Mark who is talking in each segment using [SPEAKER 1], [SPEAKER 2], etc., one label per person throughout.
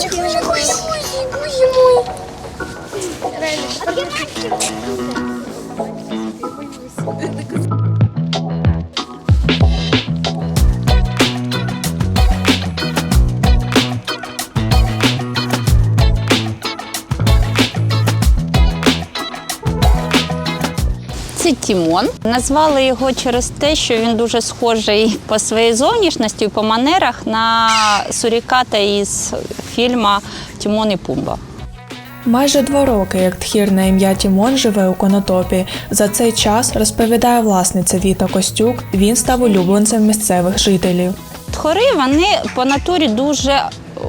[SPEAKER 1] Це Тімон. Назвали його через те, що він дуже схожий по своїй зовнішності по манерах на суріката із фільму Тімон і Пумба.
[SPEAKER 2] Майже два роки, як тхір на ім'я Тімон живе у Конотопі. За цей час розповідає власниця Віта Костюк. Він став улюбленцем місцевих жителів.
[SPEAKER 1] Тхори вони по натурі дуже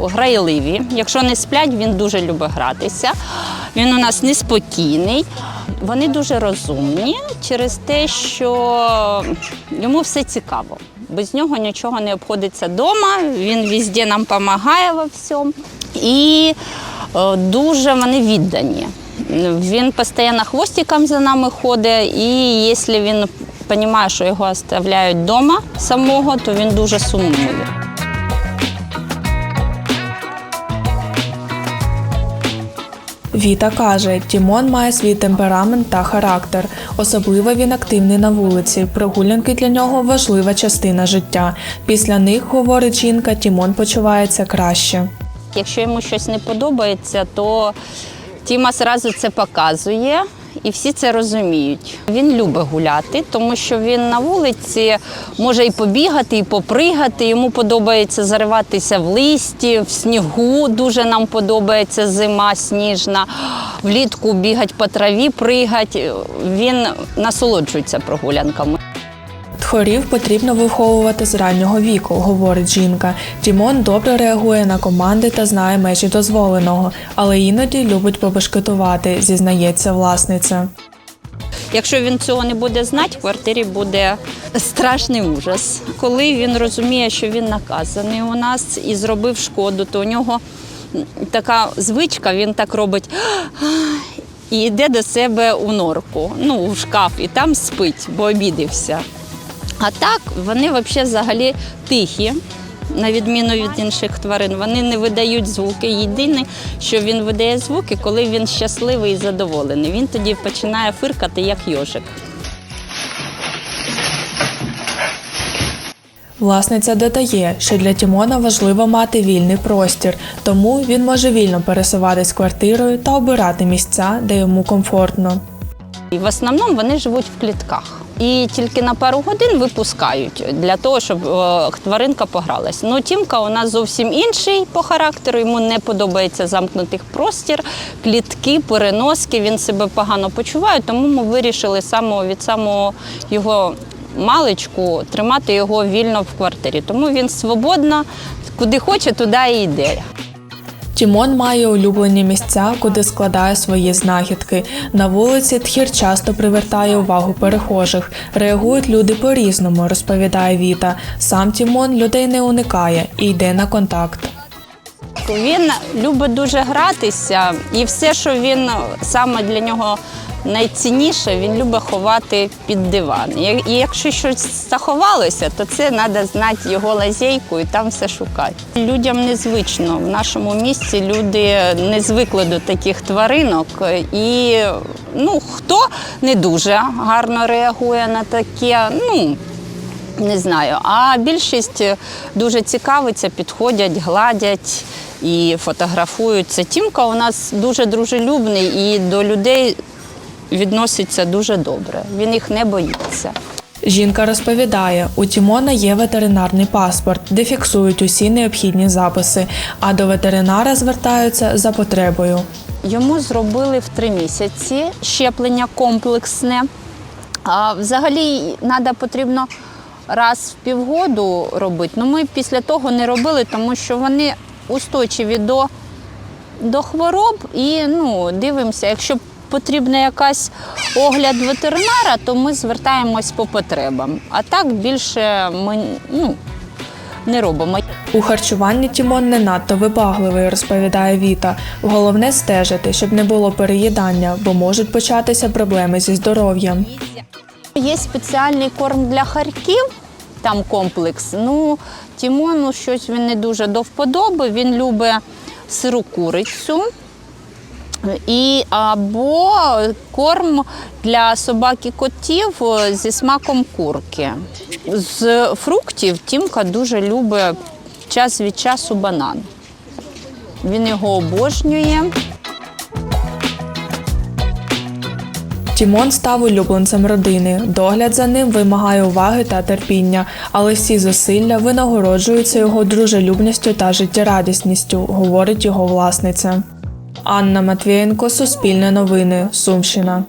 [SPEAKER 1] грайливі. Якщо не сплять, він дуже любить гратися. Він у нас неспокійний. Вони дуже розумні через те, що йому все цікаво. Без нього нічого не обходиться вдома. Він везде нам допомагає во всьому. І е, дуже вони віддані. Він постійно хвостиком за нами ходить, і якщо він розуміє, що його оставляють вдома самого, то він дуже сумує.
[SPEAKER 2] Віта каже, Тімон має свій темперамент та характер. Особливо він активний на вулиці. Прогулянки для нього важлива частина життя. Після них, говорить жінка, Тімон почувається краще.
[SPEAKER 1] Якщо йому щось не подобається, то Тіма зразу це показує. І всі це розуміють. Він любить гуляти, тому що він на вулиці може і побігати, і попригати. Йому подобається зариватися в листі, в снігу. Дуже нам подобається зима сніжна. Влітку бігати по траві, пригати. Він насолоджується прогулянками.
[SPEAKER 2] Тхорів потрібно виховувати з раннього віку, говорить жінка. Тімон добре реагує на команди та знає межі дозволеного, але іноді любить побешкетувати, зізнається власниця.
[SPEAKER 1] Якщо він цього не буде знати, в квартирі буде страшний ужас. Коли він розуміє, що він наказаний у нас і зробив шкоду, то у нього така звичка, він так робить. І йде до себе у норку, ну, в шкаф, і там спить, бо обідився. А так, вони взагалі взагалі тихі, на відміну від інших тварин. Вони не видають звуки. Єдине, що він видає звуки, коли він щасливий і задоволений. Він тоді починає фиркати, як йожик.
[SPEAKER 2] Власниця додає, що для Тімона важливо мати вільний простір, тому він може вільно пересуватись квартирою та обирати місця, де йому комфортно.
[SPEAKER 1] І в основному вони живуть в клітках. І тільки на пару годин випускають для того, щоб е, тваринка погралась. Ну, Тімка у нас зовсім інший по характеру. Йому не подобається замкнутих простір, клітки, переноски. Він себе погано почуває, тому ми вирішили самого від самого його маличку тримати його вільно в квартирі. Тому він свободно, куди хоче, туди і йде.
[SPEAKER 2] Тімон має улюблені місця, куди складає свої знахідки. На вулиці тхір часто привертає увагу перехожих. Реагують люди по-різному, розповідає Віта. Сам Тімон людей не уникає і йде на контакт.
[SPEAKER 1] Він любить дуже гратися, і все, що він саме для нього найцінніше, він любить ховати під диван. І якщо щось заховалося, то це треба знати його лазейку і там все шукати. Людям незвично. В нашому місті люди не звикли до таких тваринок. І ну, хто не дуже гарно реагує на таке, ну не знаю. А більшість дуже цікавиться, підходять, гладять і фотографуються. Тімка у нас дуже дружелюбний і до людей відноситься дуже добре. Він їх не боїться.
[SPEAKER 2] Жінка розповідає, у Тімона є ветеринарний паспорт, де фіксують усі необхідні записи, а до ветеринара звертаються за потребою.
[SPEAKER 1] Йому зробили в три місяці щеплення комплексне. А взагалі треба потрібно раз в півгоду робити. Ну ми після того не робили, тому що вони устойчиві до, до хвороб і ну, дивимося, якщо потрібна якась огляд ветеринара, то ми звертаємось по потребам. А так більше ми ну, не робимо.
[SPEAKER 2] У харчуванні Тімон не надто вибагливий, розповідає Віта. Головне стежити, щоб не було переїдання, бо можуть початися проблеми зі здоров'ям.
[SPEAKER 1] Є спеціальний корм для харків, там комплекс. Ну, Тімону щось він не дуже до вподоби. Він любить сиру курицю. І або корм для собак і котів зі смаком курки. З фруктів Тімка дуже любить час від часу банан. Він його обожнює.
[SPEAKER 2] Тімон став улюбленцем родини. Догляд за ним вимагає уваги та терпіння, але всі зусилля винагороджуються його дружелюбністю та життєрадісністю, говорить його власниця. Анна Матвієнко, Суспільне новини, Сумщина.